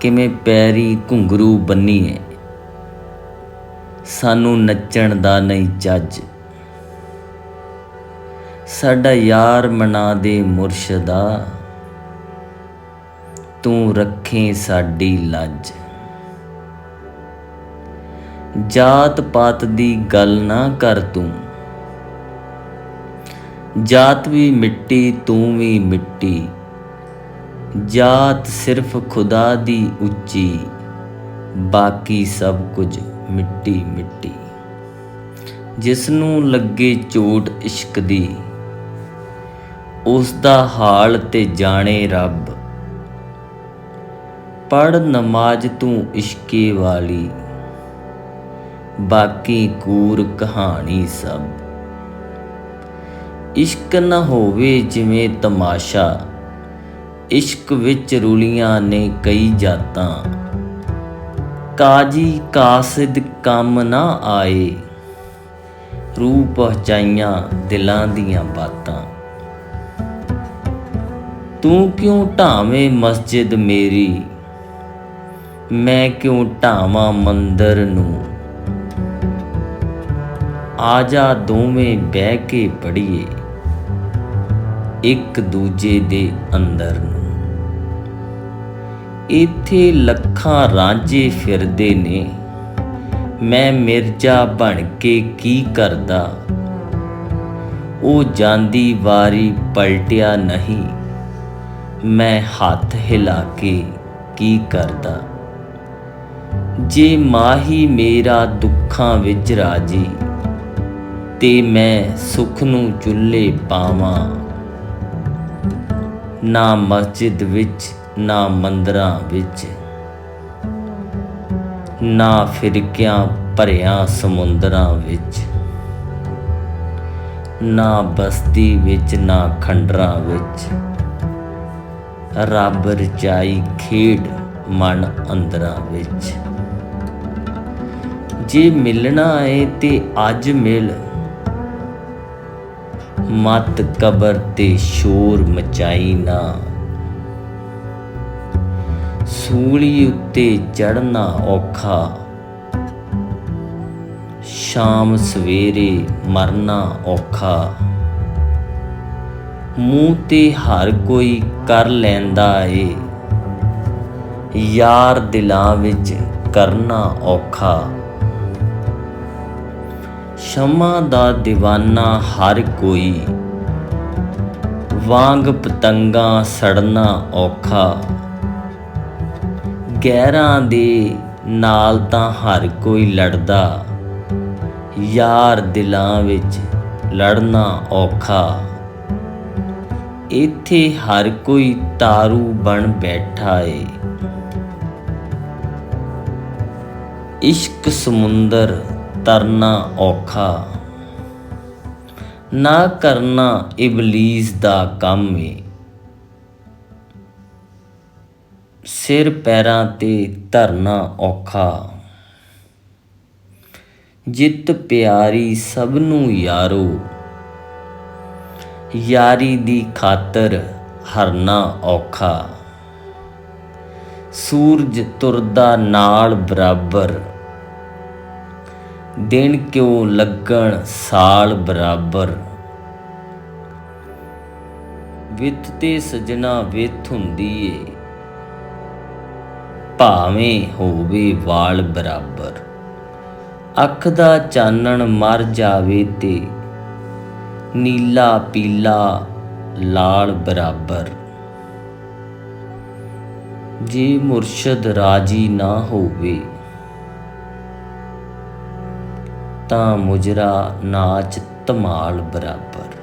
ਕਿਵੇਂ ਪੈਰੀ ਘੁੰਗਰੂ ਬੰਨੀਏ ਸਾਨੂੰ ਨੱਚਣ ਦਾ ਨਹੀਂ ਚੱਜ। ਸਾਡਾ ਯਾਰ ਮਨਾ ਦੇ ਮੁਰਸ਼ਦਾ। ਤੂੰ ਰੱਖੇ ਸਾਡੀ ਲੱਜ। ਜਾਤ ਪਾਤ ਦੀ ਗੱਲ ਨਾ ਕਰ ਤੂੰ। ਜਾਤ ਵੀ ਮਿੱਟੀ, ਤੂੰ ਵੀ ਮਿੱਟੀ। ਜਾਤ ਸਿਰਫ ਖੁਦਾ ਦੀ ਉੱਚੀ, ਬਾਕੀ ਸਭ ਕੁਝ ਮਿੱਟੀ ਮਿੱਟੀ। ਜਿਸ ਨੂੰ ਲੱਗੇ ਚੋਟ ਇਸ਼ਕ ਦੀ ਉਸ ਦਾ ਹਾਲ ਤੇ ਜਾਣੇ ਰੱਬ। ਪੜ ਨਮਾਜ਼ ਤੂੰ ਇਸ਼ਕੇ ਵਾਲੀ, ਬਾਕੀ ਕੂਰ ਕਹਾਣੀ ਸਭ। ਇਸ਼ਕ ਨਾ ਹੋਵੇ ਜਿਵੇਂ ਤਮਾਸ਼ਾ ਇਸ਼ਕ ਵਿੱਚ ਰੁਲੀਆਂ ਨੇ ਕਈ ਜਾਤਾਂ। ਕਾਜੀ ਕਾਸਿਦ ਕੰਮ ਨਾ ਆਏ ਰੂ ਪਹੁੰਚਾਈਆਂ ਦਿਲਾਂ ਦੀਆਂ ਬਾਤਾਂ। ਤੂੰ ਕਿਉਂ ਢਾਵੇਂ ਮਸਜਿਦ ਮੇਰੀ? ਮੈਂ ਕਿਉਂ ਢਾਵਾਂ ਮੰਦਰ ਨੂੰ? ਆਜਾ ਦੋਵੇਂ ਬਹਿ ਕੇ ਪੜੀਏ ਇੱਕ ਦੂਜੇ ਦੇ ਅੰਦਰ ਨੂੰ। ਇੱਥੇ ਲੱਖਾਂ ਰਾਂਝੇ ਫਿਰਦੇ ਨੇ। ਮੈਂ ਮਿਰਜ਼ਾ ਬਣ ਕੇ ਕੀ ਕਰਦਾ? ਉਹ ਜਾਂਦੀ ਵਾਰੀ ਪਲਟਿਆ ਨਹੀਂ। ਮੈਂ ਹੱਥ ਹਿਲਾ ਕੇ ਕੀ ਕਰਦਾ? ਜੇ ਮਾਹੀ ਮੇਰਾ ਦੁੱਖਾਂ ਵਿੱਚ ਰਾਜੀ, ਤੇ ਮੈਂ ਸੁਖ ਨੂੰ ਚੁੱਲੇ ਪਾਵਾਂ। ਨਾ ਮਸਜਿਦ ਵਿੱਚ, ਨਾ ਮੰਦਰਾਂ ਵਿੱਚ, ਨਾ ਫਿਰਕਿਆਂ ਭਰਿਆਂ ਸਮੁੰਦਰਾਂ ਵਿੱਚ, ਨਾ ਬਸਤੀ ਵਿੱਚ, ਨਾ ਖੰਡਰਾਂ ਵਿੱਚ। ਰੱਬ ਰਚਾਈ ਖੇਡ ਮਨ ਅੰਦਰਾਂ ਵਿੱਚ। ਜੇ ਮਿਲਣਾ ਏ ਤੇ ਅੱਜ ਮਿਲ। ਮਤ ਕਬਰ ਤੇ ਸ਼ੋਰ ਮਚਾਈ ਨਾ। ਸੂਲੀ ਉੱਤੇ ਚੜਨਾ ਔਖਾ। ਸ਼ਾਮ ਸਵੇਰੇ ਮਰਨਾ ਔਖਾ। ਮੂੰਹ ਤੇ ਹਰ ਕੋਈ ਕਰ ਲੈਂਦਾ ਏ। ਯਾਰ ਦਿਲਾਂ ਵਿੱਚ ਕਰਨਾ ਔਖਾ। ਸ਼ਮਾ ਦਾ دیਵਾਨਾ ਹਰ ਕੋਈ। ਵਾਂਗ ਪਤੰਗਾ ਸੜਨਾ ਔਖਾ। ਗਹਿਰਾਂ ਦੇ ਨਾਲ ਤਾਂ ਹਰ ਕੋਈ ਲੜਦਾ। ਯਾਰ ਦਿਲਾਂ ਵਿੱਚ ਲੜਨਾ ਔਖਾ। ਇੱਥੇ ਹਰ ਕੋਈ ਤਾਰੂ ਬਣ ਬੈਠਾ ਏ। ਇਸ਼ਕ ਸਮੁੰਦਰ ਤਰਨਾ ਔਖਾ। ਨਾ ਕਰਨਾ ਇਬਲੀਸ ਦਾ ਕੰਮ ਏ। ਸਿਰ ਪੈਰਾਂ ਤੇ ਧਰਨਾ ਔਖਾ। ਜਿੱਤ ਪਿਆਰੀ ਸਭ ਨੂੰ ਯਾਰੋ। ਯਾਰੀ ਦੀ ਖਾਤਰ ਹਰਨਾ ਔਖਾ। ਸੂਰਜ ਤੁਰਦਾ ਨਾਲ ਬਰਾਬਰ। ਦਿਨ ਕਿਉਂ ਲੱਗਣ ਸਾਲ ਬਰਾਬਰ? ਵਿਤ ਤੇ ਸਜਣਾ ਵਿਤ ਹੁੰਦੀ ਏ, ਭਾਵੇਂ ਹੋਵੇ ਵਾਲ ਬਰਾਬਰ। ਅੱਖ ਦਾ ਚਾਨਣ ਮਰ ਜਾਵੇ ਤੇ ਨੀਲਾ ਪੀਲਾ ਲਾਲ ਬਰਾਬਰ। ਜੇ ਮੁਰਸ਼ਦ ਰਾਜੀ ਨਾ ਹੋਵੇ ਤਾਂ ਮੁਜਰਾ ਨਾਚ ਧਮਾਲ ਬਰਾਬਰ।